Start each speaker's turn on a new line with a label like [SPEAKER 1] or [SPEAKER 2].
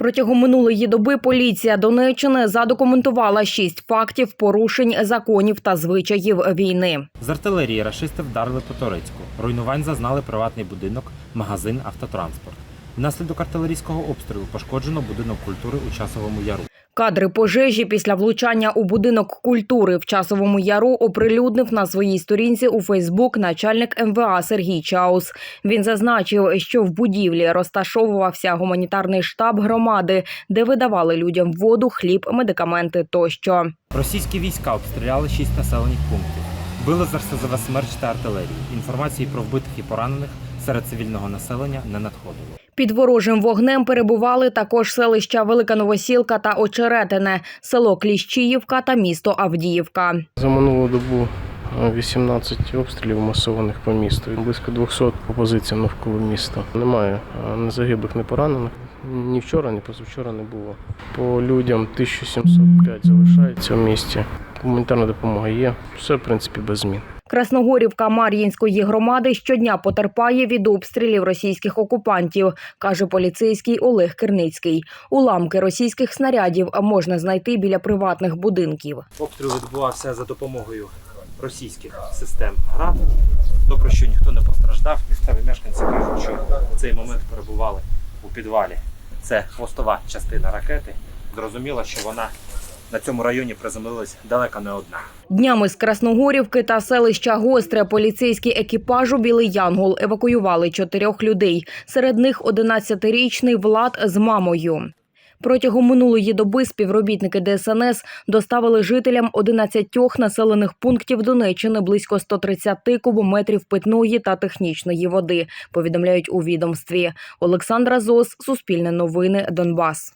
[SPEAKER 1] Протягом минулої доби поліція Донеччини задокументувала шість фактів порушень законів та звичаїв війни.
[SPEAKER 2] З артилерії рашисти вдарили по Торецьку. Руйнувань зазнали приватний будинок, магазин, автотранспорт. Внаслідок артилерійського обстрілу пошкоджено будинок культури у часовому яру.
[SPEAKER 1] Кадри пожежі після влучання у будинок культури в часовому яру оприлюднив на своїй сторінці у Фейсбук начальник МВА Сергій Чаус. Він зазначив, що в будівлі розташовувався гуманітарний штаб громади, де видавали людям воду, хліб, медикаменти тощо.
[SPEAKER 2] Російські війська обстріляли шість населених пунктів. Били з РСЗВ смерч та артилерії. Інформації про вбитих і поранених серед цивільного населення не надходило.
[SPEAKER 1] Під ворожим вогнем перебували також селища Велика Новосілка та Очеретине, село Кліщіївка та місто Авдіївка.
[SPEAKER 3] За минулу добу е, 18 обстрілів масованих по місту. Близько 200 по позиціям навколо міста. Немає е, ні загиблих, ні поранених. Ні вчора, ні позавчора не було. По людям 1705 залишається в місті. Гуманітарна допомога є. Все, в принципі, без змін.
[SPEAKER 1] Красногорівка Мар'їнської громади щодня потерпає від обстрілів російських окупантів, каже поліцейський Олег Керницький. Уламки російських снарядів можна знайти біля приватних будинків.
[SPEAKER 2] Обстріл відбувався за допомогою російських систем ГРАД. Добре, що ніхто не постраждав. Місцеві мешканці кажуть, що в цей момент перебували у підвалі. Це хвостова частина ракети. Зрозуміло, що вона на цьому районі приземлилась далеко не одна.
[SPEAKER 1] Днями з Красногорівки та селища Гостре поліцейські екіпажу Білий Янгол евакуювали чотирьох людей. Серед них 11-річний Влад з мамою. Протягом минулої доби співробітники ДСНС доставили жителям 11 населених пунктів Донеччини близько 130 кубометрів питної та технічної води. Повідомляють у відомстві. Олександра Зос, Суспільне новини, Донбас.